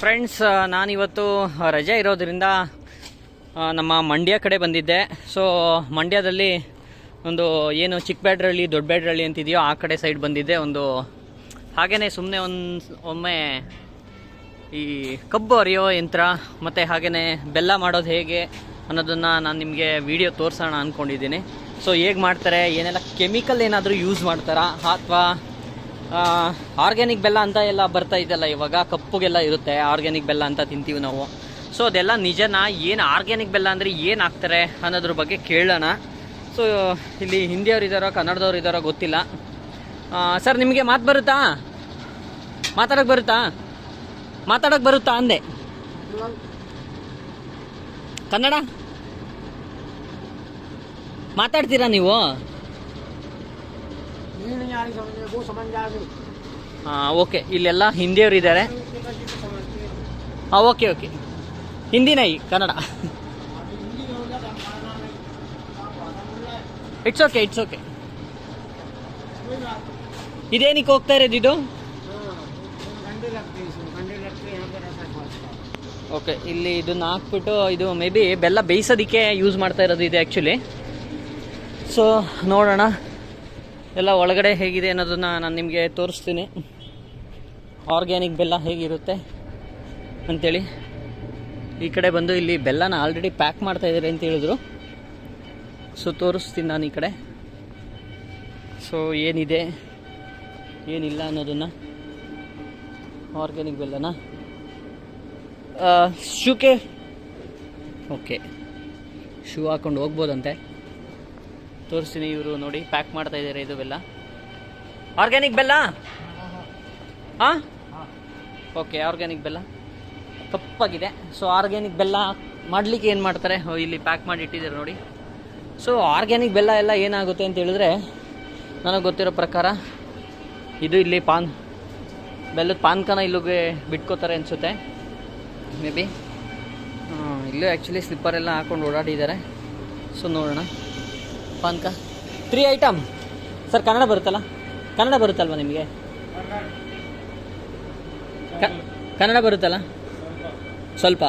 Friends ನಾನಿವತ್ತು ರಜೆ ಇರೋದರಿಂದ ನಮ್ಮ ಮಂಡ್ಯ ಕಡೆ ಬಂದಿದ್ದೆ. ಸೊ ಮಂಡ್ಯದಲ್ಲಿ ಒಂದು ಏನು ಚಿಕ್ಕಬೇಡ್ರಳ್ಳಿ ದೊಡ್ಡಬೇಡ್ರಳ್ಳಿ ಅಂತಿದೆಯೋ ಆ ಕಡೆ ಸೈಡ್ ಬಂದಿದ್ದೆ. ಒಂದು ಹಾಗೆಯೇ ಸುಮ್ಮನೆ ಒಂದು, ಒಮ್ಮೆ ಈ ಕಬ್ಬು ಅರಿಯೋ ಯಂತ್ರ, ಮತ್ತು ಹಾಗೆಯೇ ಬೆಲ್ಲ ಮಾಡೋದು ಹೇಗೆ ಅನ್ನೋದನ್ನು ನಾನು ನಿಮಗೆ ವಿಡಿಯೋ ತೋರಿಸೋಣ ಅಂದ್ಕೊಂಡಿದ್ದೀನಿ ಸೊ ಹೇಗೆ ಮಾಡ್ತಾರೆ, ಏನೆಲ್ಲ ಕೆಮಿಕಲ್ ಏನಾದರೂ ಯೂಸ್ ಮಾಡ್ತಾರಾ, ಅಥವಾ ಆರ್ಗ್ಯಾನಿಕ್ ಬೆಲ್ಲ ಅಂತ ಎಲ್ಲ ಬರ್ತಾ ಇದೆಯಲ್ಲ, ಇವಾಗ ಕಪ್ಪುಗೆಲ್ಲ ಇರುತ್ತೆ ಆರ್ಗ್ಯಾನಿಕ್ ಬೆಲ್ಲ ಅಂತ ತಿಂತೀವಿ ನಾವು. ಸೊ ಅದೆಲ್ಲ ನಿಜನಾ, ಏನು ಆರ್ಗ್ಯಾನಿಕ್ ಬೆಲ್ಲ ಅಂದರೆ ಏನು ಹಾಕ್ತಾರೆ ಅನ್ನೋದ್ರ ಬಗ್ಗೆ ಕೇಳೋಣ. ಸೊ ಇಲ್ಲಿ ಹಿಂದಿಯವ್ರು ಇದ್ದಾರೋ ಕನ್ನಡದವ್ರು ಇದ್ದಾರೋ ಗೊತ್ತಿಲ್ಲ. ಸರ್, ನಿಮಗೆ ಮಾತು ಬರುತ್ತಾ? ಮಾತಾಡೋಕೆ ಬರುತ್ತಾ? ಮಾತಾಡೋಕ್ಕೆ ಬರುತ್ತಾ ಅಂದೆ? ಕನ್ನಡ? ಮಾತಾಡ್ತೀರಾ ನೀವು? ಹಾಂ ಓಕೆ. ಇಲ್ಲೆಲ್ಲ ಹಿಂದಿಯವರು ಇದ್ದಾರೆ ಹಾಂ ಓಕೆ ಓಕೆ. ಹಿಂದಿನ ಈ Kannada. It's okay it's okay ಇದೇನಕ್ಕೆ ಹೋಗ್ತಾ ಇರೋದು ಇದು? ಓಕೆ, ಇಲ್ಲಿ ಇದನ್ನ ಹಾಕ್ಬಿಟ್ಟು ಇದು ಮೇ ಬಿ ಬೆಲ್ಲ ಬೇಯಿಸೋದಕ್ಕೆ ಯೂಸ್ ಮಾಡ್ತಾ ಇರೋದು ಇದೆ ಆ್ಯಕ್ಚುಲಿ ಸೊ ನೋಡೋಣ. ಎಲ್ಲ ಒಳಗಡೆ ಹೇಗಿದೆ ಅನ್ನೋದನ್ನು ನಾನು ನಿಮಗೆ ತೋರಿಸ್ತೀನಿ. ಆರ್ಗ್ಯಾನಿಕ್ ಬೆಲ್ಲ ಹೇಗಿರುತ್ತೆ ಅಂಥೇಳಿ ಈ ಕಡೆ ಬಂದು ಇಲ್ಲಿ ಬೆಲ್ಲನ ಆಲ್ರೆಡಿ ಪ್ಯಾಕ್ ಮಾಡ್ತಾ ಇದ್ದಾರೆ ಅಂತ ಹೇಳಿದ್ರು. ಸೊ ತೋರಿಸ್ತೀನಿ ನಾನು ಈ ಕಡೆ. ಸೊ ಏನಿದೆ, ಏನಿಲ್ಲ ಅನ್ನೋದನ್ನು. ಆರ್ಗ್ಯಾನಿಕ್ ಬೆಲ್ಲನ. ಶೂಕೆ ಓಕೆ ಶೂ ಹಾಕೊಂಡು ಹೋಗ್ಬೋದಂತೆ. ತೋರಿಸ್ತೀನಿ ಇವರು ನೋಡಿ ಪ್ಯಾಕ್ ಮಾಡ್ತಾ ಇದಾರೆ ಇದು ಬೆಲ್ಲ. ಆರ್ಗ್ಯಾನಿಕ್ ಬೆಲ್ಲ? ಹಾಂ? ಓಕೆ ಆರ್ಗ್ಯಾನಿಕ್ ಬೆಲ್ಲ. ತಪ್ಪಾಗಿದೆ. ಸೊ ಆರ್ಗ್ಯಾನಿಕ್ ಬೆಲ್ಲ ಮಾಡಲಿಕ್ಕೆ ಏನು ಮಾಡ್ತಾರೆ? ಇಲ್ಲಿ ಪ್ಯಾಕ್ ಮಾಡಿ ಇಟ್ಟಿದ್ದಾರೆ ನೋಡಿ. ಸೊ ಆರ್ಗ್ಯಾನಿಕ್ ಬೆಲ್ಲ ಎಲ್ಲ ಏನಾಗುತ್ತೆ ಅಂತ ಹೇಳಿದ್ರೆ, ನನಗೆ ಗೊತ್ತಿರೋ ಪ್ರಕಾರ ಇದು ಇಲ್ಲಿ ಪಾನ್, ಬೆಲ್ಲದ ಪಾನ್ಕನ ಇಲ್ಲಿಗೆ ಬಿಟ್ಕೋತಾರೆ ಅನಿಸುತ್ತೆ. ಮೇ ಬಿ ಇಲ್ಲೂ ಆ್ಯಕ್ಚುಲಿ ಸ್ಲಿಪ್ಪರೆಲ್ಲ ಹಾಕೊಂಡು ಓಡಾಡಿದ್ದಾರೆ. ಸೊ ನೋಡೋಣ. ಪಾನ್ಕ ತ್ರೀ ಐಟಮ್ ಸರ್ ಕನ್ನಡ ಬರುತ್ತಲ್ಲ? ಕನ್ನಡ ಬರುತ್ತಲ್ವ ನಿಮಗೆ? ಕನ್ನಡ ಬರುತ್ತಲ್ಲ? ಸ್ವಲ್ಪ.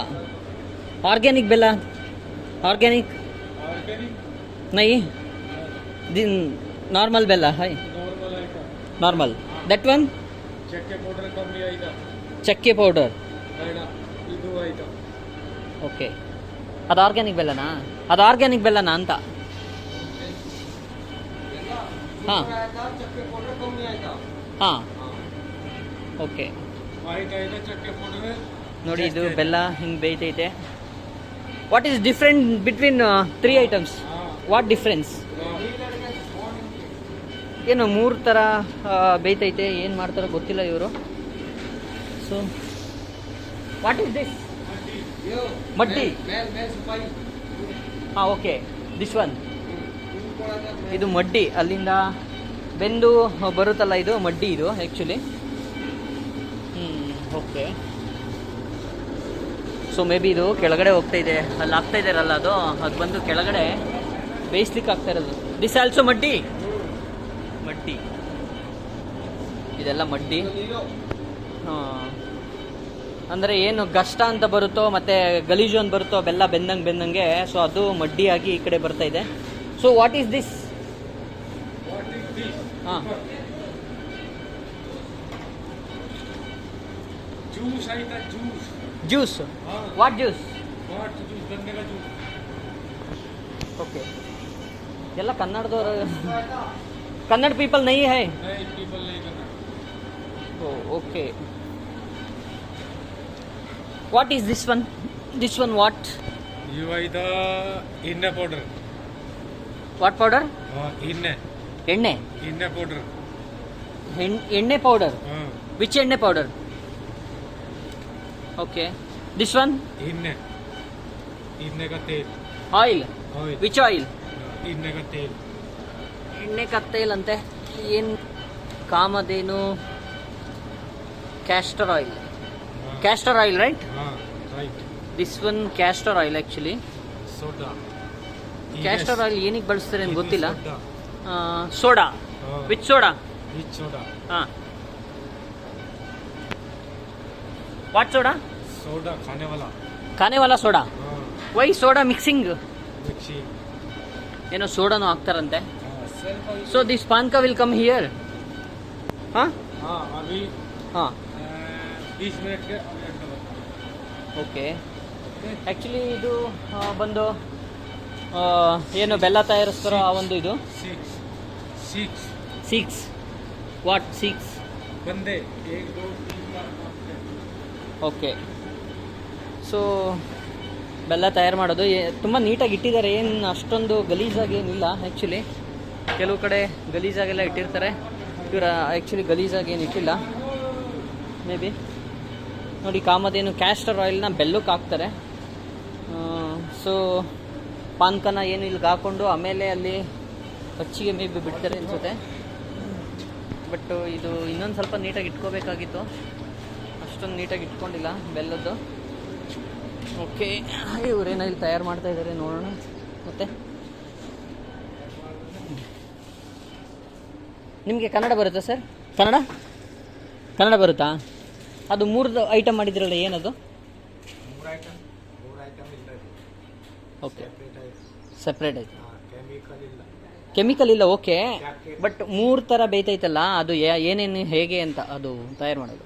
ಆರ್ಗ್ಯಾನಿಕ್ ಬೆಲ್ಲ? ಆರ್ಗ್ಯಾನಿಕ್ ನೈ? ದಿನ್ ನಾರ್ಮಲ್ ಬೆಲ್ಲ ಹೈ ನಾರ್ಮಲ್ ದಟ್ ಒನ್ ಚಕ್ಕೆ ಪೌಡರ್ ಓಕೆ ಅದು ಆರ್ಗ್ಯಾನಿಕ್ ಬೆಲ್ಲನಾ? ಅದು ಆರ್ಗ್ಯಾನಿಕ್ ಬೆಲ್ಲನಾ ಅಂತ? ಹಾಂ. ಹಾಂ. ಓಕೆ. ನೋಡಿ ಇದು ಬೆಲ್ಲ ಹಿಂಗೆ ಬೇಯ್ತೈತೆ. What is different between three items what difference ಏನು ಮೂರು ಥರ ಬೇಯ್ತೈತೆ. ಏನು ಮಾಡ್ತಾರೋ ಗೊತ್ತಿಲ್ಲ ಇವರು. ಸೊ ವಾಟ್ ಈಸ್ ದಿಸ್ ಮಡ್ಡಿ. ಹಾಂ ಓಕೆ. ದಿಸ್ ಒನ್ ಇದು ಮಡ್ಡಿ, ಅಲ್ಲಿಂದ ಬೆಂದು ಬರುತ್ತಲ್ಲ ಇದು? ಮಡ್ಡಿ ಇದು ಆ್ಯಕ್ಚುಲಿ ಹ್ಞೂ ಓಕೆ ಸೊ ಮೇ ಬಿ ಇದು ಕೆಳಗಡೆ ಹೋಗ್ತಾ ಇದೆ. ಅಲ್ಲಿ ಆಗ್ತಾ ಇದ್ದಾರಲ್ಲ ಅದು? ಅದು ಬಂದು ಕೆಳಗಡೆ ಬೇಯಿಸ್ಲಿಕ್ಕೆ ಆಗ್ತಾ ಇರೋದು. ದಿಸ್ ಆಲ್ಸೋ ಮಡ್ಡಿ? ಮಡ್ಡಿ. ಇದೆಲ್ಲ ಮಡ್ಡಿ. ಹಾಂ. ಅಂದರೆ ಏನು ಗಷ್ಟ ಅಂತ ಬರುತ್ತೋ, ಮತ್ತು ಗಲೀಜು ಅಂತ ಬರುತ್ತೋ, ಬೆಲ್ಲ ಬೆಂದಂಗೆ ಬೆಂದಂಗೆ ಸೊ ಅದು ಮಡ್ಡಿಯಾಗಿ ಈ ಕಡೆ ಬರ್ತಾ ಇದೆ. So what is this? What is this? Ah. Juice, I think juice. Juice. Ah. What juice? What juice? Gandega juice. Okay. Yalla, Kannad people? ಎಲ್ಲ ಕನ್ನಡದವರು ಕನ್ನಡ ಪೀಪಲ್ ನೈ high okay what is this one this one what you I the ಇಂಡ powder. What powder ಹಾಂ ಎಣ್ಣೆ ಎಣ್ಣೆ ಎಣ್ಣೆ powder ಹೆಣ್ ಎಣ್ಣೆ powder ಹಾಂ ವಿಚ್ ಎಣ್ಣೆ ಪೌಡರ್ ಓಕೆ ದಿಸ್ ಒನ್ ಎಣ್ಣೆ ಎಣ್ಣೆ का तेल ಆಯಿಲ್ ऑयल ವಿಚ್ ಆಯಿಲ್ ಎಣ್ಣೆ का तेल ಎಣ್ಣೆ ಕತ್ತೈಲಂತೆ ಏನು ಕಾಮಧೇನು ಕ್ಯಾಸ್ಟರ್ ಆಯಿಲ್ हाँ ಕ್ಯಾಸ್ಟರ್ ಆಯಿಲ್ ರೈಟ್ हाँ right this one castor oil actually soda castor oil ಏನಕ್ಕೆ ಬಳಸ್ತಾರೆ ಅಂತ ಗೊತ್ತಿಲ್ಲ. Soda with soda with soda ಹಾಂ. What soda soda soda why soda mixing ಏನೋ ಸೋಡಾನು ಹಾಕ್ತಾರಂತೆ. ಸೊ ದಿಸ್ ಪಾನ್ಕ ವಿಲ್ ಕಮ್ ಹಿಯರ್ ಹಾಂ? ಹಾಂ ಓಕೆ ಆ್ಯಕ್ಚುಲಿ ಇದು ಬಂದು ಏನು ಬೆಲ್ಲ ತಯಾರಿಸ್ತಾರೋ ಆ ಒಂದು ಇದು? Six what six okay so ಬೆಲ್ಲ ತಯಾರು ಮಾಡೋದು. ತುಂಬ ನೀಟಾಗಿ ಇಟ್ಟಿದ್ದಾರೆ. ಏನು ಅಷ್ಟೊಂದು ಗಲೀಜಾಗಿ ಏನಿಲ್ಲ ಆ್ಯಕ್ಚುಲಿ ಕೆಲವು ಕಡೆ ಗಲೀಜಾಗೆಲ್ಲ ಇಟ್ಟಿರ್ತಾರೆ. ಇವರ ಆ್ಯಕ್ಚುಲಿ ಗಲೀಜಾಗಿ ಏನು ಇಟ್ಟಿಲ್ಲ. ಮೇ ಬಿ ನೋಡಿ ಕಾಮದೇನು ಕ್ಯಾಸ್ಟರ್ ಆಯಿಲ್ನ ಬೆಲ್ಲಕ್ಕೆ ಹಾಕ್ತಾರೆ. ಸೊ ಪಾನ್ಕನ ಏನು ಇಲ್ಲಿಗೆ ಹಾಕೊಂಡು ಆಮೇಲೆ ಅಲ್ಲಿ ಹಚ್ಚಿಗೆ ಮೇ ಬಿ ಬಿಡ್ತಾರೆ ಅನಿಸುತ್ತೆ. ಬಟ್ ಇದು ಇನ್ನೊಂದು ಸ್ವಲ್ಪ ನೀಟಾಗಿ ಇಟ್ಕೋಬೇಕಾಗಿತ್ತು. ಅಷ್ಟೊಂದು ನೀಟಾಗಿ ಇಟ್ಕೊಂಡಿಲ್ಲ ಬೆಲ್ಲದ್ದು. ಓಕೆ ಇವರೇನೋ ಇಲ್ಲಿ ತಯಾರು ಮಾಡ್ತಾ ಇದ್ದಾರೆ ನೋಡೋಣ. ಮತ್ತೆ? ನಿಮಗೆ ಕನ್ನಡ ಬರುತ್ತಾ ಸರ್? ಕನ್ನಡ? ಕನ್ನಡ ಬರುತ್ತಾ? ಅದು ಮೂರ್ದು ಐಟಮ್ ಮಾಡಿದ್ರಲ್ಲ ಏನದು? ಓಕೆ ಸಪ್ರೇಟ್ ಐತೆ ಕೆಮಿಕಲ್ ಇಲ್ಲ. ಓಕೆ ಬಟ್ ಮೂರು ಥರ ಬೇಯ್ತೈತಲ್ಲ ಅದು ಏನೇನು ಹೇಗೆ ಅಂತ ಅದು ತಯಾರು ಮಾಡೋದು.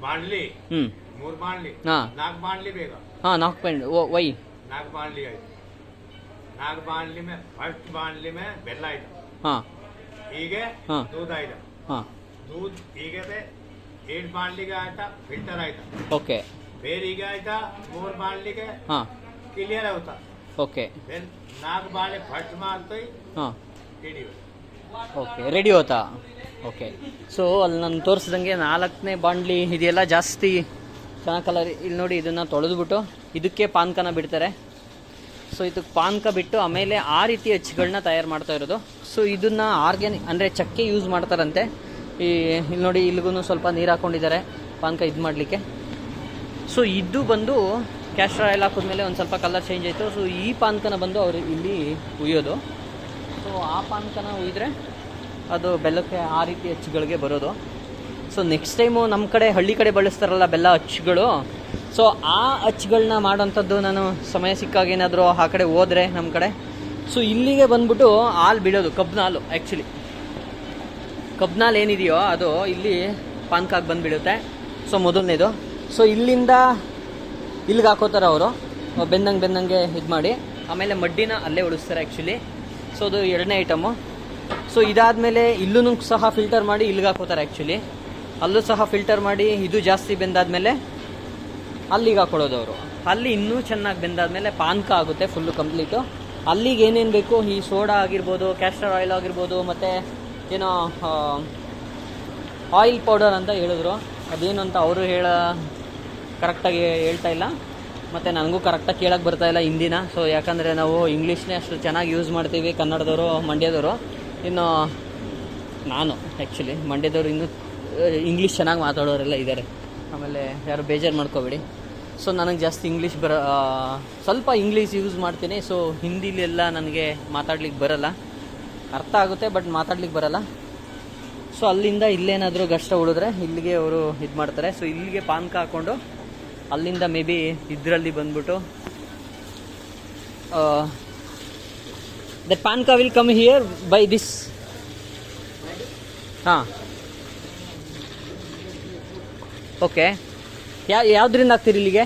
ಬಾಣಲಿ. ಹ್ಞೂ ಮೂರು ಬಾಣಲಿ. ಹಾಂ. ನಾಲ್ಕು ಬಾಣಲಿ ಬೇಗ. ಹಾಂ ನಾಲ್ಕು ಬಾಣಲಿ. Oh why? ನಾಲ್ಕು ಬಾಣಲಿ ಆಯ್ತು. ನಾಲ್ಕು ಬಾಣಲಿ ಮೇ ಫಸ್ಟ್ ಬಾಣಲಿ ಮೇ ಬೆಲ್ಲ ಆಯ್ತು. ಹಾಂ. ಹೀಗೆ ಹಾಂ. ದೂಧ ಆಯ್ತು. ಹಾಂ. दूध ಈಗ ಏಟ್ ಬಾಣ್ಲಿಗೆ ಆಯ್ತಾ ಫಿಲ್ಟರ್ ಆಯ್ತಾ. ಓಕೆ ಬೇರೆ ಈಗ ಆಯ್ತಾ ಮೂರು ಬಾಣಲಿಗೆ. ಹಾಂ. ಓಕೆ ಹಾಂ. ಓಕೆ ರೆಡಿ ಹೋತಾ ಓಕೆ ಸೊ ಅಲ್ಲಿ ನಾನು ತೋರಿಸ್ದಂಗೆ ನಾಲ್ಕನೇ ಬಾಂಡ್ಲಿ ಇದೆಲ್ಲ ಜಾಸ್ತಿ ಚೆನ್ನಾಗಿ ಕಲರ್ ಇಲ್ಲಿ ನೋಡಿ ಇದನ್ನು ತೊಳೆದ್ಬಿಟ್ಟು ಇದಕ್ಕೆ ಪಾನ್ಕನ ಬಿಡ್ತಾರೆ. ಸೊ ಇದಕ್ಕೆ ಪಾನ್ಕ ಬಿಟ್ಟು ಆಮೇಲೆ ಆ ರೀತಿ ಹೆಚ್ಚುಗಳನ್ನ ತಯಾರು ಮಾಡ್ತಾ ಇರೋದು. ಸೊ ಇದನ್ನು ಆರ್ಗ್ಯಾನಿಕ್ ಅಂದರೆ ಚಕ್ಕೆ ಯೂಸ್ ಮಾಡ್ತಾರಂತೆ. ಈ ಇಲ್ಲಿ ನೋಡಿ ಇಲ್ಲಿಗೂ ಸ್ವಲ್ಪ ನೀರು ಹಾಕ್ಕೊಂಡಿದ್ದಾರೆ ಪಾನ್ಕ ಇದು ಮಾಡಲಿಕ್ಕೆ ಸೊ ಇದು ಬಂದು ಕ್ಯಾಸ್ಟರ್ ಆಯಿಲ್ ಹಾಕಿದ್ಮೇಲೆ ಒಂದು ಸ್ವಲ್ಪ ಕಲರ್ ಚೇಂಜ್ ಆಯಿತು. ಸೊ ಈ ಪಾನ್ಕನ ಬಂದು ಅವರು ಇಲ್ಲಿ ಉಯ್ಯೋದು. ಸೊ ಆ ಪಾನ್ಕನ ಉಯ್ದರೆ ಅದು ಬೆಲ್ಲಕ್ಕೆ ಆ ರೀತಿ ಅಚ್ಚುಗಳಿಗೆ ಬರೋದು. ಸೊ ನೆಕ್ಸ್ಟ್ ಟೈಮು ನಮ್ಮ ಕಡೆ, ಹಳ್ಳಿ ಕಡೆ ಬಳಸ್ತಾರಲ್ಲ ಬೆಲ್ಲ ಅಚ್ಚುಗಳು. ಸೊ ಆ ಅಚ್ಚುಗಳನ್ನ ಮಾಡೋಂಥದ್ದು ನಾನು ಸಮಯ ಸಿಕ್ಕಾಗ ಏನಾದರೂ ಆ ಕಡೆ ಹೋದರೆ ನಮ್ಮ ಕಡೆ. ಸೊ ಇಲ್ಲಿಗೆ ಬಂದ್ಬಿಟ್ಟು ಹಾಲು ಬಿಡೋದು ಕಬ್ಬಿನ ಹಾಲು ಆ್ಯಕ್ಚುಲಿ ಕಬ್ಬಿನ ಹಾಲು ಏನಿದೆಯೋ ಅದು ಇಲ್ಲಿ ಪಾನ್ಕಾಗಿ ಬಂದುಬಿಡುತ್ತೆ. ಸೊ ಮೊದಲನೇದು. ಸೊ ಇಲ್ಲಿಂದ ಇಲ್ಲಿಗೆ ಹಾಕೋತಾರೆ ಅವರು. ಬೆಂದಂಗೆ ಬೆಂದಂಗೆ ಇದು ಮಾಡಿ. ಆಮೇಲೆ ಮಡ್ಡಿನ ಅಲ್ಲೇ ಉಳಿಸ್ತಾರೆ ಆ್ಯಕ್ಚುಲಿ ಸೊ ಅದು ಎರಡನೇ ಐಟಮು ಸೊ ಇದಾದಮೇಲೆ ಇಲ್ಲೂ ಸಹ ಫಿಲ್ಟರ್ ಮಾಡಿ ಇಲ್ಲಿಗೆ ಹಾಕೋತಾರೆ ಆ್ಯಕ್ಚುಲಿ ಅಲ್ಲೂ ಸಹ ಫಿಲ್ಟರ್ ಮಾಡಿ ಇದು ಜಾಸ್ತಿ ಬೆಂದಾದ್ಮೇಲೆ ಅಲ್ಲಿಗೆ ಹಾಕೊಳ್ಳೋದು ಅವರು. ಅಲ್ಲಿ ಇನ್ನೂ ಚೆನ್ನಾಗಿ ಬೆಂದಾದ್ಮೇಲೆ ಪಾನ್ಕ ಆಗುತ್ತೆ ಫುಲ್ಲು ಕಂಪ್ಲೀಟು ಅಲ್ಲಿಗೆ ಏನೇನು ಬೇಕು? ಈ ಸೋಡಾ ಆಗಿರ್ಬೋದು ಕ್ಯಾಸ್ಟರ್ ಆಯಿಲ್ ಆಗಿರ್ಬೋದು, ಮತ್ತು ಏನೋ ಆಯಿಲ್ ಪೌಡರ್ ಅಂತ ಹೇಳಿದ್ರು. ಅದೇನು ಅಂತ ಅವರು ಹೇಳ ಕರೆಕ್ಟಾಗಿ ಹೇಳ್ತಾ ಇಲ್ಲ. ಮತ್ತು ನನಗೂ ಕರೆಕ್ಟಾಗಿ ಕೇಳೋಕ್ಕೆ ಬರ್ತಾ ಇಲ್ಲ ಹಿಂದಿನ. ಸೊ ಯಾಕಂದರೆ ನಾವು ಇಂಗ್ಲೀಷ್ನೇ ಅಷ್ಟು ಚೆನ್ನಾಗಿ ಯೂಸ್ ಮಾಡ್ತೀವಿ, ಕನ್ನಡದವರು, ಮಂಡ್ಯದವರು. ಇನ್ನು ನಾನು ಆ್ಯಕ್ಚುಲಿ ಮಂಡ್ಯದವರು ಇನ್ನೂ ಇಂಗ್ಲೀಷ್ ಚೆನ್ನಾಗಿ ಮಾತಾಡೋರೆಲ್ಲ ಇದ್ದಾರೆ ಆಮೇಲೆ ಯಾರು ಬೇಜಾರು ಮಾಡ್ಕೋಬೇಡಿ. ಸೊ ನನಗೆ ಜಾಸ್ತಿ ಇಂಗ್ಲೀಷ್ ಬರ ಸ್ವಲ್ಪ ಇಂಗ್ಲೀಷ್ ಯೂಸ್ ಮಾಡ್ತೀನಿ. ಸೊ ಹಿಂದಿಲೆಲ್ಲ ನನಗೆ ಮಾತಾಡ್ಲಿಕ್ಕೆ ಬರಲ್ಲ. ಅರ್ಥ ಆಗುತ್ತೆ ಬಟ್ ಮಾತಾಡ್ಲಿಕ್ಕೆ ಬರಲ್ಲ. ಸೊ ಅಲ್ಲಿಂದ ಇಲ್ಲೇನಾದರೂ ಗಷ್ಟ ಉಳಿದ್ರೆ ಇಲ್ಲಿಗೆ ಅವರು ಇದು ಮಾಡ್ತಾರೆ ಸೊ ಇಲ್ಲಿಗೆ ಪಾನ್ಕ ಹಾಕ್ಕೊಂಡು ಅಲ್ಲಿಂದ ಮೇ ಬಿ ಇದರಲ್ಲಿ ಬಂದ್ಬಿಟ್ಟು that ಪಾನ್ಕ will come here by this ಹಾಂ. ಓಕೆ ಯಾ, ಯಾವುದ್ರಿಂದ ಆಗ್ತೀರಿ ಇಲ್ಲಿಗೆ?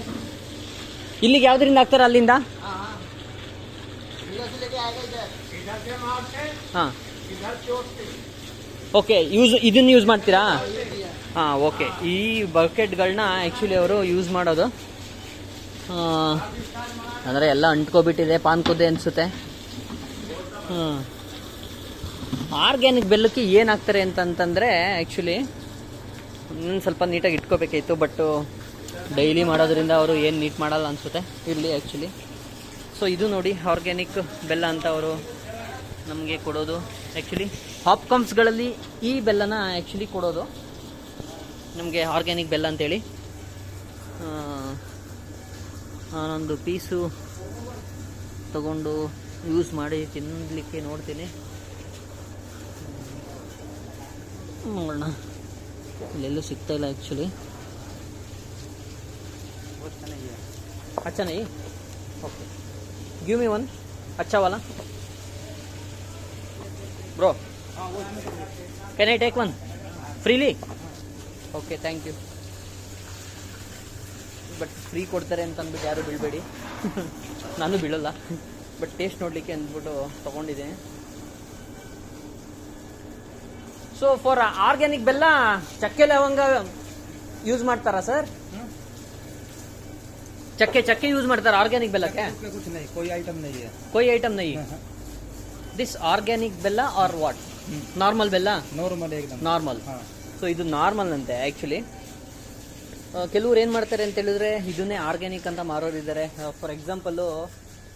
ಇಲ್ಲಿಗೆ ಯಾವುದ್ರಿಂದ ಆಗ್ತಾರೆ ಅಲ್ಲಿಂದ? ಹಾಂ. ಓಕೆ ಯೂಸ್ ಇದನ್ನು ಯೂಸ್ ಮಾಡ್ತೀರಾ? ಹಾಂ, ಓಕೆ. ಈ ಬಕೆಟ್ಗಳನ್ನ ಆ್ಯಕ್ಚುಲಿ ಅವರು ಯೂಸ್ ಮಾಡೋದು. ಅಂದರೆ ಎಲ್ಲ ಅಂಟ್ಕೊಬಿಟ್ಟಿದೆ ಕುದ್ದೆ ಅನಿಸುತ್ತೆ. ಹಾಂ. ಆರ್ಗ್ಯಾನಿಕ್ ಬೆಲ್ಲಕ್ಕೆ ಏನಾಗ್ತಾರೆ ಅಂತಂತಂದರೆ ಆ್ಯಕ್ಚುಲಿ ಸ್ವಲ್ಪ ನೀಟಾಗಿ ಇಟ್ಕೋಬೇಕಿತ್ತು ಬಟ್ಟು ಡೈಲಿ ಮಾಡೋದ್ರಿಂದ ಅವರು ಏನು ನೀಟ್ ಮಾಡಲ್ಲ ಅನಿಸುತ್ತೆ. ಇರಲಿ ಆ್ಯಕ್ಚುಲಿ ಸೊ ಇದು ನೋಡಿ, ಆರ್ಗ್ಯಾನಿಕ್ ಬೆಲ್ಲ ಅಂತ ಅವರು ನಮಗೆ ಕೊಡೋದು. ಆ್ಯಕ್ಚುಲಿ ಹಾಪ್ಕಾಮ್ಸ್ಗಳಲ್ಲಿ ಈ ಬೆಲ್ಲನ ಆ್ಯಕ್ಚುಲಿ ಕೊಡೋದು. ನಮಗೆ ಆರ್ಗ್ಯಾನಿಕ್ ಬೆಲ್ಲ ಅಂತೇಳಿ. ನಾನೊಂದು ಪೀಸು ತಗೊಂಡು ಯೂಸ್ ಮಾಡಿ ತಿನ್ನಲಿಕ್ಕೆ ನೋಡ್ತೀನಿ. ನೋಡೋಣ. ಇಲ್ಲೆಲ್ಲೂ ಸಿಗ್ತಾಯಿಲ್ಲ ಆ್ಯಕ್ಚುಲಿ ಅಚ್ಚನಾಯಿ okay give me one ಅಚ್ಚವಲ್ಲ bro can I take one freely okay thank you but free ಕೊಡ್ತಾರೆ ಅಂತ ಅಂದ್ಬಿಟ್ಟು ಯಾರು ಬೀಳಬೇಡಿ ನಾನು ಬೀಳಲ್ಲ ಬಟ್ ಟೇಸ್ಟ್ ನೋಡಲಿಕ್ಕೆ ಅಂದ್ಬಿಟ್ಟು ತೊಗೊಂಡಿದ್ದೀನಿ ಸೊ ಫಾರ್ ಆರ್ಗ್ಯಾನಿಕ್ ಬೆಲ್ಲ ಚಕ್ಕೆ ಲವಂಗ ಯೂಸ್ ಮಾಡ್ತಾರಾ ಸರ್ ಚಕ್ಕೆ ಚಕ್ಕೆ ಯೂಸ್ ಮಾಡ್ತಾರೆ ಆರ್ಗ್ಯಾನಿಕ್ ಬೆಲ್ಲಕ್ಕೆ? ಕೊಯ್ ಐಟಮ್ ನೈ ದಿಸ್ ಆರ್ಗ್ಯಾನಿಕ್ ಬೆಲ್ಲ ಆರ್ ವಾಟ್ ನಾರ್ಮಲ್ ಬೆಲ್ಲ? ನಾರ್ಮಲ್ ನಾರ್ಮಲ್ ಸೊ ಇದು ನಾರ್ಮಲ್ ಅಂತೆ ಆ್ಯಕ್ಚುಲಿ ಕೆಲವ್ರು ಏನು ಮಾಡ್ತಾರೆ ಅಂತ ಹೇಳಿದ್ರೆ ಇದನ್ನೇ ಆರ್ಗ್ಯಾನಿಕ್ ಅಂತ ಮಾರೋರಿದ್ದಾರೆ ಫಾರ್ ಎಕ್ಸಾಂಪಲ್ಲು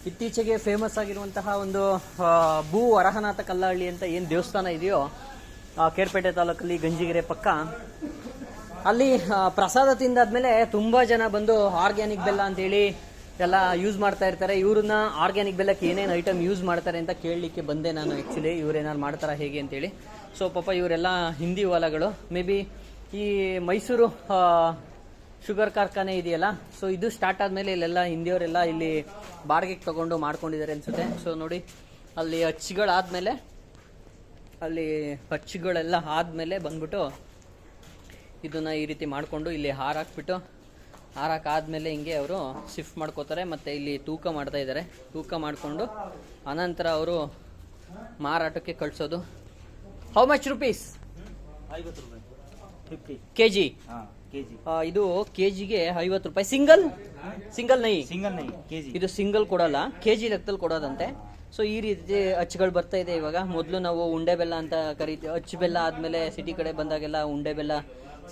ಇತ್ತೀಚೆಗೆ ಫೇಮಸ್ ಆಗಿರುವಂತಹ ಒಂದು ಆ, ಭೂ ವರಹನಾಥ ಕಲ್ಲಹಳ್ಳಿ ಅಂತ ಏನು ದೇವಸ್ಥಾನ ಇದೆಯೋ ಕೇರ್ಪೇಟೆ ತಾಲೂಕಲ್ಲಿ ಗಂಜಿಗೆರೆ ಪಕ್ಕ ಅಲ್ಲಿ ಪ್ರಸಾದ ತಿಂದಾದ್ಮೇಲೆ ತುಂಬ ಜನ ಬಂದು ಆರ್ಗ್ಯಾನಿಕ್ ಬೆಲ್ಲ ಅಂತೇಳಿ ಎಲ್ಲ ಯೂಸ್ ಮಾಡ್ತಾ ಇರ್ತಾರೆ. ಇವ್ರನ್ನ ಆರ್ಗ್ಯಾನಿಕ್ ಬೆಲ್ಲಕ್ಕೆ ಏನೇನು ಐಟಮ್ ಯೂಸ್ ಮಾಡ್ತಾರೆ ಅಂತ ಕೇಳಲಿಕ್ಕೆ ಬಂದೆ ನಾನು ಆ್ಯಕ್ಚುಲಿ ಇವ್ರೇನಾರು ಮಾಡ್ತಾರಾ ಹೇಗೆ ಅಂತೇಳಿ. ಸೊ ಪಾಪ ಇವರೆಲ್ಲ ಹಿಂದಿ ಹೊಲಗಳು. ಮೇ ಬಿ ಈ ಮೈಸೂರು ಶುಗರ್ ಕಾರ್ಖಾನೆ ಇದೆಯಲ್ಲ ಸೊ ಇದು ಸ್ಟಾರ್ಟ್ ಆದಮೇಲೆ ಇಲ್ಲೆಲ್ಲ ಹಿಂದಿಯವರೆಲ್ಲ ಇಲ್ಲಿ ಬಾಡಿಗೆಗೆ ತೊಗೊಂಡು ಮಾಡ್ಕೊಂಡಿದ್ದಾರೆ ಅನಿಸುತ್ತೆ. ಸೊ ನೋಡಿ, ಅಲ್ಲಿ ಹಚ್ಚಿಗಳಾದಮೇಲೆ ಅಲ್ಲಿ ಹಚ್ಚಿಗಳೆಲ್ಲ ಆದಮೇಲೆ ಬಂದ್ಬಿಟ್ಟು ಇದನ್ನು ಈ ರೀತಿ ಮಾಡಿಕೊಂಡು ಇಲ್ಲಿ ಹಾರ ಹಾರಕ್ಕಾದಮೇಲೆ ಹಿಂಗೆ ಅವರು ಶಿಫ್ಟ್ ಮಾಡ್ಕೋತಾರೆ ಮತ್ತೆ ಇಲ್ಲಿ ತೂಕ ಮಾಡ್ತಾ ಇದ್ದಾರೆ. ತೂಕ ಮಾಡಿಕೊಂಡು ಅನಂತರ ಅವರು ಮಾರಾಟಕ್ಕೆ ಕಳಿಸೋದು. ಹೌ ಮಚ್ ರುಪೀಸ್ ರೂಪಾಯಿ. ಕೆ ಜಿ ಇದು ಕೆ ಜಿಗೆ ಐವತ್ತು ರೂಪಾಯಿ. ಸಿಂಗಲ್ ಸಿಂಗಲ್ ನೈ. ಸಿಂಗಲ್ ನೈ ಇದು ಸಿಂಗಲ್ ಕೊಡಲ್ಲ. ಕೆ ಜಿ ಲೆಕ್ಕದಲ್ಲಿ ಕೊಡೋದಂತೆ. ಸೊ ಈ ರೀತಿ ಅಚ್ಚುಗಳು ಬರ್ತಾ ಇದೆ ಇವಾಗ. ಮೊದಲು ನಾವು ಉಂಡೆ ಬೆಲ್ಲ ಅಂತ ಕರಿತೀವಿ. ಅಚ್ಚು ಬೆಲ್ಲ ಆದಮೇಲೆ ಸಿಟಿ ಕಡೆ ಬಂದಾಗೆಲ್ಲ ಉಂಡೆ ಬೆಲ್ಲ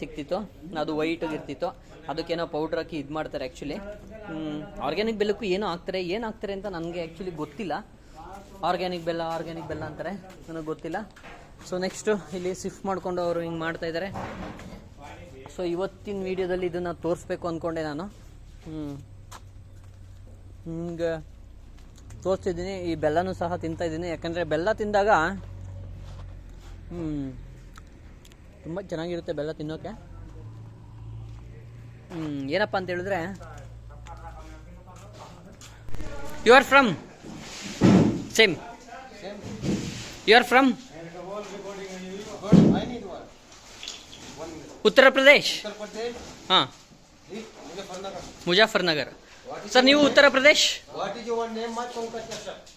ಸಿಕ್ತಿತ್ತು ಅದು ವೈಟ್ ಇರ್ತಿತ್ತು ಅದಕ್ಕೇನೋ ಪೌಡ್ರ್ ಹಾಕಿ ಇದು ಮಾಡ್ತಾರೆ ಆ್ಯಕ್ಚುಲಿ ಆರ್ಗ್ಯಾನಿಕ್ ಬೆಲ್ಲಕ್ಕೂ ಏನೋ ಹಾಕ್ತಾರೆ, ಏನು ಹಾಕ್ತಾರೆ ಅಂತ ನನಗೆ ಆ್ಯಕ್ಚುಲಿ ಗೊತ್ತಿಲ್ಲ. ಆರ್ಗ್ಯಾನಿಕ್ ಬೆಲ್ಲ ಆರ್ಗ್ಯಾನಿಕ್ ಬೆಲ್ಲ ಅಂತಾರೆ, ನನಗೆ ಗೊತ್ತಿಲ್ಲ. ಸೊ ನೆಕ್ಸ್ಟು ಇಲ್ಲಿ ಶಿಫ್ಟ್ ಮಾಡಿಕೊಂಡು ಅವರು ಹಿಂಗೆ ಮಾಡ್ತಾ ಇದ್ದಾರೆ ಸೊ ಇವತ್ತಿನ ವೀಡಿಯೋದಲ್ಲಿ ಇದನ್ನು ತೋರಿಸ್ಬೇಕು ಅಂದ್ಕೊಂಡೆ ನಾನು. ಹಿಂಗೆ ತೋರಿಸ್ತಿದ್ದೀನಿ, ಈ ಬೆಲ್ಲನೂ ಸಹ ತಿಂತಾ ಇದ್ದೀನಿ. ಯಾಕಂದರೆ ಬೆಲ್ಲ ತಿಂದಾಗ ಹ್ಞೂ ತುಂಬ ಚೆನ್ನಾಗಿರುತ್ತೆ ಬೆಲ್ಲ ತಿನ್ನೋಕೆ. ಹ್ಞೂ ಏನಪ್ಪ ಅಂತ ಹೇಳಿದ್ರೆ you are from same you are from Uttar Pradesh ಹಾಂ. ಮುಜಾಫರ್ನಗರ್ ಸರ್ ನೀವು ಉತ್ತರ ಪ್ರದೇಶ್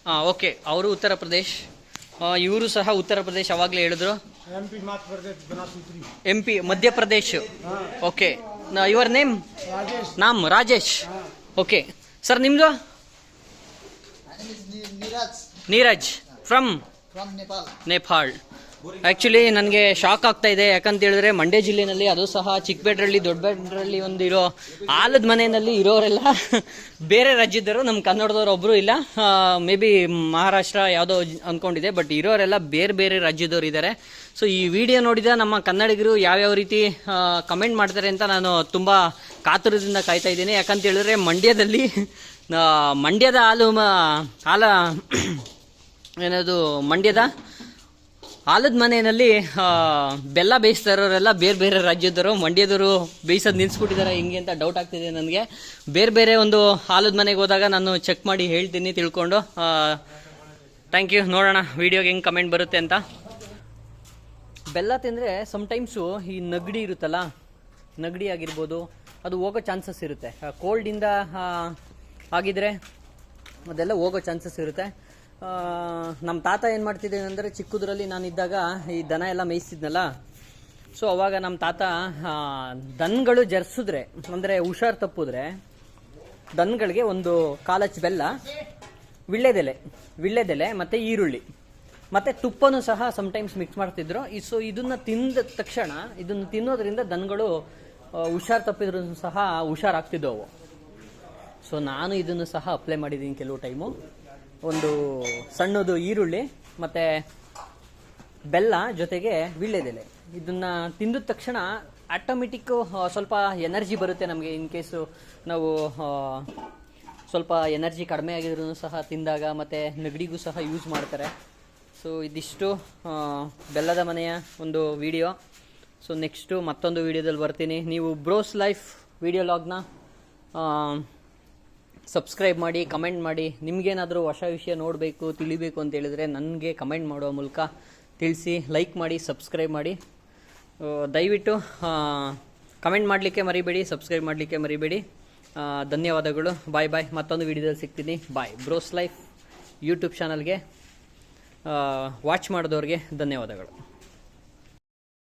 ಹಾಂ ಓಕೆ ಅವರು ಉತ್ತರ ಪ್ರದೇಶ್ ಇವರು ಸಹ ಉತ್ತರ ಪ್ರದೇಶ್ ಅವಾಗಲೇ ಹೇಳಿದ್ರು. MP Madhya Pradesh, M P Madhya Pradesh okay your name Rajesh. ನಾಮ್ ರಾಜೇಶ್ ಓಕೆ ಸರ್ ನಿಮ್ಮದು And is Niraj Niraj from from Nepal. Nepal actually ನನಗೆ ಶಾಕ್ ಆಗ್ತಾ ಇದೆ. ಯಾಕಂತ ಹೇಳಿದ್ರೆ ಮಂಡ್ಯ ಜಿಲ್ಲೆನಲ್ಲಿ ಅದು ಸಹ ಚಿಕ್ಕಬೇಡ್ರಳ್ಳಿ ದೊಡ್ಡಬೇಡ್ರಳ್ಳಿ ಒಂದು ಇರೋ ಆಲದ ಮನೆಯಲ್ಲಿ ಇರೋರೆಲ್ಲ ಬೇರೆ ರಾಜ್ಯದವರು ನಮ್ಮ ಕನ್ನಡದವ್ರು ಒಬ್ಬರು ಇಲ್ಲ. ಮೇ ಬಿ ಮಹಾರಾಷ್ಟ್ರ ಯಾವುದೋ ಅಂದ್ಕೊಂಡಿದೆ ಬಟ್ ಇರೋರೆಲ್ಲ ಬೇರೆ ಬೇರೆ ರಾಜ್ಯದವ್ರು ಇದ್ದಾರೆ ಸೊ ಈ ವಿಡಿಯೋ ನೋಡಿದ ನಮ್ಮ ಕನ್ನಡಿಗರು ಯಾವ್ಯಾವ ರೀತಿ ಕಮೆಂಟ್ ಮಾಡ್ತಾರೆ ಅಂತ ನಾನು ತುಂಬ ಕಾತುರದಿಂದ ಕಾಯ್ತಾ ಇದ್ದೀನಿ. ಯಾಕಂತ ಹೇಳಿದ್ರೆ ಮಂಡ್ಯದಲ್ಲಿ ಮಂಡ್ಯದ ಹಾಲು ಹಾಲ ಏನದು, ಮಂಡ್ಯದ ಆಲದ ಮನೆಯಲ್ಲಿ ಬೆಲ್ಲ ಬೇಯಿಸ್ತಾ ಇರೋರೆಲ್ಲ ಬೇರೆ ಬೇರೆ ರಾಜ್ಯದವರು, ಮಂಡ್ಯದವರು ಬೇಯಿಸೋದು ನಿಲ್ಸ್ಬಿಟ್ಟಿದ್ದಾರೆ ಹಿಂಗೆ ಅಂತ ಡೌಟ್ ಆಗ್ತಿದೆ ನನಗೆ. ಬೇರೆ ಬೇರೆ ಒಂದು ಆಲದ ಮನೆಗೆ ಹೋದಾಗ ನಾನು ಚೆಕ್ ಮಾಡಿ ಹೇಳ್ತೀನಿ, ತಿಳ್ಕೊಂಡು. ಥ್ಯಾಂಕ್ ಯು ನೋಡೋಣ ವೀಡಿಯೋಗೆ ಹೆಂಗೆ ಕಮೆಂಟ್ ಬರುತ್ತೆ ಅಂತ. ಬೆಲ್ಲ ತಿಂದರೆ ಸಮ್ಟೈಮ್ಸು ಈ ನಗಡಿ ಇರುತ್ತಲ್ಲ, ನಗಡಿ ಆಗಿರ್ಬೋದು, ಅದು ಹೋಗೋ ಚಾನ್ಸಸ್ ಇರುತ್ತೆ. ಕೋಲ್ಡಿಂದ ಆಗಿದ್ರೆ ಅದೆಲ್ಲ ಹೋಗೋ ಚಾನ್ಸಸ್ ಇರುತ್ತೆ. ನಮ್ಮ ತಾತ ಏನು ಮಾಡ್ತಿದ್ದೆ ಅಂದರೆ ಚಿಕ್ಕದ್ರಲ್ಲಿ ನಾನಿದ್ದಾಗ ಈ ದನ ಎಲ್ಲ ಮೇಯಿಸ್ತಿದ್ನಲ್ಲ ಸೊ ಅವಾಗ ನಮ್ಮ ತಾತ ದನ್ಗಳು ಜರ್ಸಿದ್ರೆ, ಅಂದರೆ ಹುಷಾರು ತಪ್ಪಿದ್ರೆ ದನ್ಗಳಿಗೆ ಒಂದು ಕಾಲಚ್ ಬೆಲ್ಲ, ವಿಳ್ಳೆದೆಲೆ ವಿಳ್ಳೆದೆಲೆ ಮತ್ತು ಈರುಳ್ಳಿ, ಮತ್ತು ತುಪ್ಪನೂ ಸಹ ಸಮಟೈಮ್ಸ್ ಮಿಕ್ಸ್ ಮಾಡ್ತಿದ್ರು. ಈ ಸೊ ಇದನ್ನು ತಿಂದ ತಕ್ಷಣ, ಇದನ್ನು ತಿನ್ನೋದ್ರಿಂದ ದನ್ಗಳು ಹುಷಾರ್ ತಪ್ಪಿದ್ರು ಸಹ ಹುಷಾರಾಗ್ತಿದ್ದವು. ಸೊ ನಾನು ಇದನ್ನು ಸಹ ಅಪ್ಲೈ ಮಾಡಿದ್ದೀನಿ ಕೆಲವು ಟೈಮು ಒಂದು ಸಣ್ಣದು ಈರುಳ್ಳಿ, ಮತ್ತು ಬೆಲ್ಲ ಜೊತೆಗೆ ವೀಳ್ಯದೆಲೆ. ಇದನ್ನ ತಿಂದ ತಕ್ಷಣ ಆಟೋಮೆಟಿಕ್ ಸ್ವಲ್ಪ ಎನರ್ಜಿ ಬರುತ್ತೆ ನಮಗೆ ಇನ್ ಕೇಸು ನಾವು ಸ್ವಲ್ಪ ಎನರ್ಜಿ ಕಡಿಮೆ ಆಗಿದ್ರೂ ಸಹ ತಿಂದಾಗ ಮತ್ತು ನೆಗಡಿಗೂ ಸಹ ಯೂಸ್ ಮಾಡ್ತಾರೆ. ಸೊ, ಇದಿಷ್ಟು ಬೆಲ್ಲದ ಮನೆಯ ಒಂದು ವಿಡಿಯೋ. ಸೊ, ನೆಕ್ಸ್ಟು ಮತ್ತೊಂದು ವಿಡಿಯೋದಲ್ಲಿ ಬರ್ತೀನಿ. ನೀವು ಬ್ರೋಸ್ ಲೈಫ್ ವಿಡಿಯೋ ಲಾಗ್ನ ಸಬ್ಸ್ಕ್ರೈಬ್ ಮಾಡಿ, ಕಮೆಂಟ್ ಮಾಡಿ. ನಿಮಗೇನಾದರೂ ಹೊಸ ವಿಷಯ ನೋಡಬೇಕು, ತಿಳಿಬೇಕು ಅಂತ ಹೇಳಿದರೆ ನನಗೆ ಕಮೆಂಟ್ ಮಾಡುವ ಮೂಲಕ ತಿಳಿಸಿ, ಲೈಕ್ ಮಾಡಿ, ಸಬ್ಸ್ಕ್ರೈಬ್ ಮಾಡಿ. ದಯವಿಟ್ಟು ಕಮೆಂಟ್ ಮಾಡಲಿಕ್ಕೆ ಮರಿಬೇಡಿ, ಸಬ್ಸ್ಕ್ರೈಬ್ ಮಾಡಲಿಕ್ಕೆ ಮರಿಬೇಡಿ. ಧನ್ಯವಾದಗಳು. ಬಾಯ್ ಬಾಯ್. ಮತ್ತೊಂದು ವಿಡಿಯೋದಲ್ಲಿ ಸಿಗ್ತೀನಿ. ಬಾಯ್. ಬ್ರೋಸ್ ಲೈಫ್ ಯೂಟ್ಯೂಬ್ ಚಾನಲ್ಗೆ ವಾಚ್ ಮಾಡಿದವ್ರಿಗೆ ಧನ್ಯವಾದಗಳು.